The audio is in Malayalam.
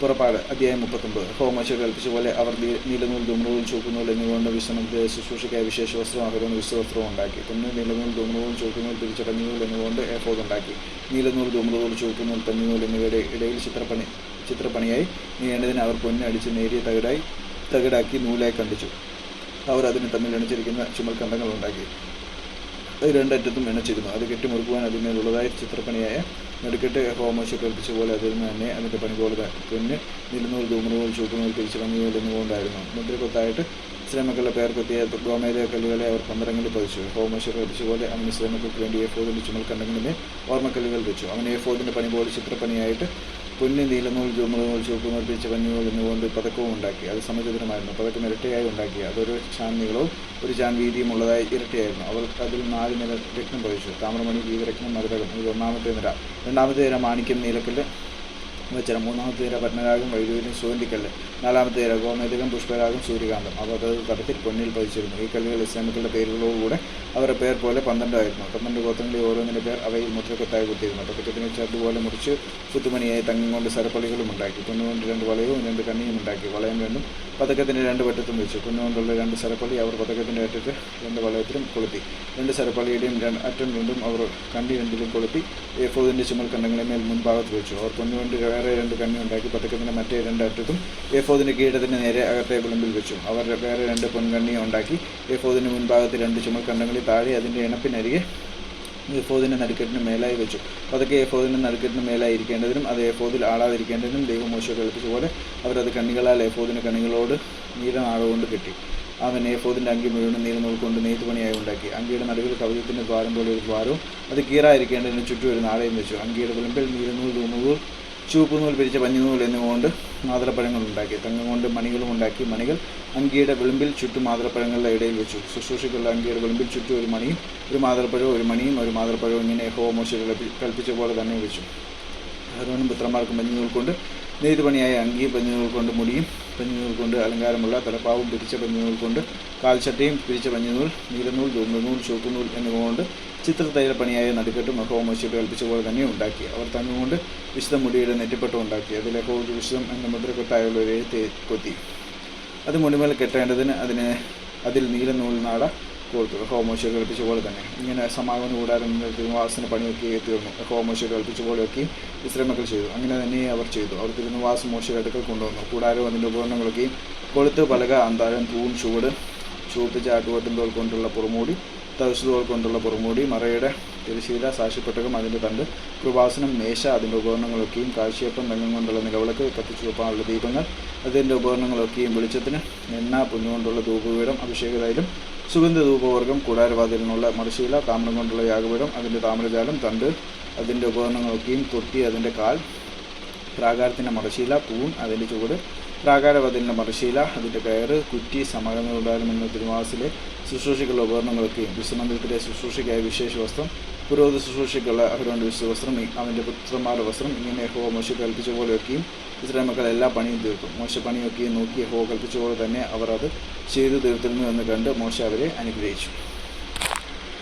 പുറപ്പാട് അധ്യായം മുപ്പത്തൊമ്പത്. ഹോമശ കൽപ്പിച്ച പോലെ അവർ നീലനൂൽ ധൂമ്രവും എന്നിവ എന്നിവകൊണ്ട് വിശ്രമത്തെ ശുശ്രൂഷയ്ക്കായി വിശേഷ വസ്ത്രവും അഹരോന് വിശ്വവസ്ത്രവും ഉണ്ടാക്കി. പിന്നെ നീലനൂൽ ധൂമ്രവും ചൂക്കുന്നൂൽ തിരിച്ചടങ്ങിയൂൽ എന്നിവകൊണ്ട് എഫോദ് ഉണ്ടാക്കി. നീലനൂൽ ധൂമ്രനൂൽ ചൂക്കുന്നൂൽ തന്നിനൂൽ എന്നിവയുടെ ഇടയിൽ ചിത്രപ്പണി ചിത്രപ്പണിയായി നീണ്ടതിന് അവർ പൊന്നടിച്ച് നേരിയ തകിടായി തകിടാക്കി നൂലായി കണ്ടിച്ചു. അവർ അതിന് തമ്മിൽ എണിച്ചിരിക്കുന്ന ചുമൽ കണ്ടങ്ങൾ ഉണ്ടാക്കി. അത് രണ്ടറ്റത്തും ഇണച്ചിരുന്നു. അത് കെട്ടിമുറുക്കുവാൻ അതിന്മേലുള്ളതായി ചിത്രപ്പണിയായ നെടുക്കെട്ട് ഹോമോശ കൽപ്പിച്ച പോലെ അതിൽ നിന്ന് തന്നെ അതിന്റെ പണി പോലെ പിന്നെ നിലനൂൽ ധൂമനൂൽ ചൂപ്പുനൂൽ തിരിച്ചു പണിനൂൽ എന്നിവണ്ടായിരുന്നു മുദ്രക്കൊത്തായിട്ട് ശ്രമക്കുള്ള പേർ കൊത്തിയ ഗോമേത കല്ലുകളെ അവർ പന്ത്രങ്ങളിൽ പതിച്ചു. ഹോമോശ കൽപ്പിച്ച പോലെ അവന് ശ്രമക്കൾക്ക് വേണ്ടി എഫോദിന്റെ ചുമൽ കണ്ടങ്ങളിലെ ഓർമ്മക്കല്ലുകൾ വെച്ചു. അവൻ എഫോദിന്റെ പണി പോലെ ചിത്രപ്പണിയായിട്ട് പൊന്ന് നീലനൂൽ ചുമലനൂൽ ചുവപ്പ് നൂൽ പിരിച്ച പഞ്ഞുനൂൽ എന്നുകൊണ്ട് പതക്കവും ഉണ്ടാക്കി. അത് സമചതുരമായിരുന്നു. പതക്കം ഇരട്ടയായി ഉണ്ടാക്കി. അതൊരു ചാൻ നീളവും ഒരു ചാൻ വീതിയും ഉള്ളതായി ഇരട്ടയായിരുന്നു. അവർ അതിൽ നാല് നില രത്നം പതിച്ചു. താമരമണി ജീവരക്തം മരുതകം ഇത് ഒന്നാമത്തെ നിര. രണ്ടാമത്തെ നിര മാണിക്യം നീലക്കല്ല് വച്ചരം മൂന്നാമത്തെ തീര പത്മരാഗം വൈദ്യുതിയും സുഗന്ധിക്കല്ല് നാലാമത്തെ തീര ഗോമേതകം പുഷ്പരാഗം സൂര്യകാന്തം. അത് തടത്തിൽ പൊന്നിൽ പതിച്ചിരുന്നു. ഈ കല്ലുകൾ ഇസ്ലാമിക്കളുടെ പേരുകളോടുകൂടെ അവരുടെ പേർ പോലെ പന്ത്രണ്ടായിരുന്നു. പന്ത്രണ്ട് ഗോത്രങ്ങളിൽ ഓരോന്നിന്റെ പേർ അവയിൽ മുദ്രക്കെത്തായി കുത്തിയിരുന്നു. പക്കറ്റത്തിന് അതുപോലെ മുറിച്ച് കുത്തുമണിയായി തങ്ങം കൊണ്ട് സരപ്പളികളും ഉണ്ടാക്കി. കുന്നുകൊണ്ട് രണ്ട് വളയവും രണ്ട് കണ്ണിയും ഉണ്ടാക്കി. വളയം രണ്ടും പതക്കത്തിന്റെ രണ്ട് വട്ടത്തും വെച്ചു. കുന്നുകൊണ്ടുള്ള രണ്ട് സരപ്പള്ളി അവർ പതക്കത്തിന്റെ അറ്റത്ത് രണ്ട് വളയത്തിലും കൊളുത്തി. രണ്ട് സരപ്പള്ളിയുടെയും അറ്റം രണ്ടും അവർ കണ്ണി രണ്ടിലും കൊളുത്തി. എഫോദിന്റെ ചുമൽ കണ്ണങ്ങളെ മേൽ മുൻഭാഗത്ത് വെച്ചു. അവർ പൊന്നുകൊണ്ട് വേറെ രണ്ട് കണ്ണി ഉണ്ടാക്കി പതക്കത്തിന്റെ മറ്റേ രണ്ടറ്റത്തും എ ഫോദിന്റെ കീഴത്തിന് നേരെ അകത്തെ വിളമ്പിൽ വെച്ചു. അവർ വേറെ രണ്ട് പൊൻകണ്ണിയും ഉണ്ടാക്കി എ ഫോദിന്റെ മുൻഭാഗത്ത് രണ്ട് ചുമൽക്കണ്ടങ്ങളിൽ താഴെ അതിന്റെ ഇണപ്പിനരികെ എഫോദിന്റെ നടുക്കെട്ടിന് മേലായി വെച്ചു. അതൊക്കെ എഫോദിന്റെ നടുക്കെട്ടിന് മേലായി ഇരിക്കേണ്ടതിനും അത് എഫോദിൽ ആളാതിരിക്കേണ്ടതിനും ദൈവം കളിപ്പിച്ച പോലെ അവരത് കണ്ണികളാൽ എഫോദിന് കണ്ണികളോട് നീലനാട് കൊണ്ട് കെട്ടി. അവൻ എഫോദിന്റെ അങ്കി മുഴുവൻ നീലനൂൽ കൊണ്ട് നെയ്ത്തുപണിയായി ഉണ്ടാക്കി. അങ്കിയുടെ നടുവിൽ കവചത്തിന്റെ ദ്വാരം പോലെ ഒരു ദ്വാരവും അത് കീറായിരിക്കേണ്ടതിന് ചുറ്റും ഒരു നാളെയും വെച്ചു. അങ്കിയുടെ വിളമ്പിൽ നീലനൂൽ തൂമുകൾ ചുവപ്പ് നൂൽ പിരിച്ച പഞ്ഞിനൂൽ എന്നിവ കൊണ്ട് മാതളപ്പഴങ്ങൾ ഉണ്ടാക്കി. തങ്കം കൊണ്ട് മണികളും ഉണ്ടാക്കി മണികൾ അങ്കിയുടെ വിളിമ്പിൽ ചുറ്റും മാതളപ്പഴങ്ങളുടെ ഇടയിൽ വെച്ചു. ശുശ്രൂഷയ്ക്കുള്ള അങ്കിയുടെ വിളിമ്പിൽ ചുറ്റും ഒരു മണിയും ഒരു മാതളപ്പഴവും ഒരു മണിയും ഒരു മാതളപ്പഴവും ഇങ്ങനെ ഹോ മോശ കൽപ്പിച്ച പോലെ തന്നെ വെച്ചു. ഹരോനും പുത്രന്മാർക്കും മഞ്ഞുനൂൽ കൊണ്ട് നെയ്ത് അങ്കി പഞ്ഞിനൂൽ കൊണ്ട് മുടിയും പഞ്ഞിനൂൽ കൊണ്ട് അലങ്കാരമുള്ള തലപ്പാവും പിരിച്ച പഞ്ഞിനൂൽ കൊണ്ട് കാൽച്ചട്ടയും പിരിച്ച പഞ്ഞിനൂൽ നീലനൂൽ ധൂമ്രനൂൽ ചുവപ്പുനൂൽ എന്നിവ കൊണ്ട് പണിയായ നടുക്കെട്ടും ഹോമോശിയുടെ കൽപ്പിച്ച പോലെ തന്നെ ഉണ്ടാക്കി. അവർ തങ്ങുകൊണ്ട് വിശുദ്ധ മുടിയുടെ നെറ്റിപ്പട്ടം ഉണ്ടാക്കി. അതിലെ ഒരു വിശുദ്ധം എന്ന മുദ്രക്കെട്ടായുള്ള ഒരു കൊത്തി. അത് മുടിമേൽ കെട്ടേണ്ടതിന് അതിന് അതിൽ നീലനൂൽ നാട കൊടുത്തു. ഹോമോശ കേൾപ്പിച്ച പോലെ തന്നെ. ഇങ്ങനെ സമാഗമന കൂടാരം തിരുനിവാസത്തിന് പണിയൊക്കെ തീർന്നു ഹോമോശ കൽപ്പിച്ച ഇസ്രേ വിശ്രമങ്ങൾ ചെയ്തു. അങ്ങനെ തന്നെ അവർ ചെയ്തു. അവർ തിരുനിവാസം മോശ അടുക്കൽ കൊണ്ടുവന്നു. കൂടാരവും അതിന്റെ ഉപകരണങ്ങളൊക്കെയും കൊളുത്ത് പലക അന്താഴം തൂൺ ചൂട് ചുവപ്പിച്ച തോൽ കൊണ്ടുള്ള പുറമൂടി തവിശ് തോൽ കൊണ്ടുള്ള പുറമൂടി മറയുടെ തിരശീല സാക്ഷിപ്പെട്ടകം അതിന്റെ തണ്ട് കൃപാസനം മേശ അതിന്റെ ഉപകരണങ്ങളൊക്കെയും കാഴ്ചയപ്പം തങ്കം കൊണ്ടുള്ള നിലവിളക്ക് കത്തിച്ചു വെപ്പാനുള്ള ദീപങ്ങൾ അതിന്റെ ഉപകരണങ്ങളൊക്കെയും വെളിച്ചത്തിന് എണ്ണ പുഞ്ഞുകൊണ്ടുള്ള ധൂപപീഠം അഭിഷേകതൈലം സുഗന്ധ ധൂപവർഗം കൂടാരവാതിലിനുള്ള മടശീല താമ്രം കൊണ്ടുള്ള യാഗപീഠം അതിന്റെ താമരജാലം തണ്ട് അതിന്റെ ഉപകരണങ്ങളൊക്കെയും തൊട്ടി അതിന്റെ കാൽ പ്രാകാരത്തിന്റെ മടശീല തൂൺ അതിന്റെ ചുവട് പ്രാകാരവതിലിന്റെ മറിശീല അതിന്റെ കയറ് കുറ്റി സമാഗമങ്ങളുണ്ടായാലും എന്ന തിരുവാസിലെ ശുശ്രൂഷയ്ക്കുള്ള ഉപകരണങ്ങളൊക്കെയും വിശ്വമന്ദിരത്തിലെ ശുശ്രൂഷയ്ക്കായ വിശേഷ വസ്ത്രം പുരോഹിത ശുശ്രൂഷയ്ക്കുള്ള അവരുടെ വിശുദ്ധ വസ്ത്രം അവന്റെ പുത്രന്മാരുടെ വസ്ത്രം ഇങ്ങനെ ഹോ മോശ കൽപ്പിച്ച പോലെയൊക്കെയും ഇസ്രായേൽ മക്കൾ എല്ലാ പണിയും തീർത്തു മോശ പണിയൊക്കെയും നോക്കി ഹോ കൽപ്പിച്ച പോലെ തന്നെ അവർ അത് ചെയ്തു തീർത്തിരുന്നു എന്ന് കണ്ട് മോശ അവരെ അനുഗ്രഹിച്ചു.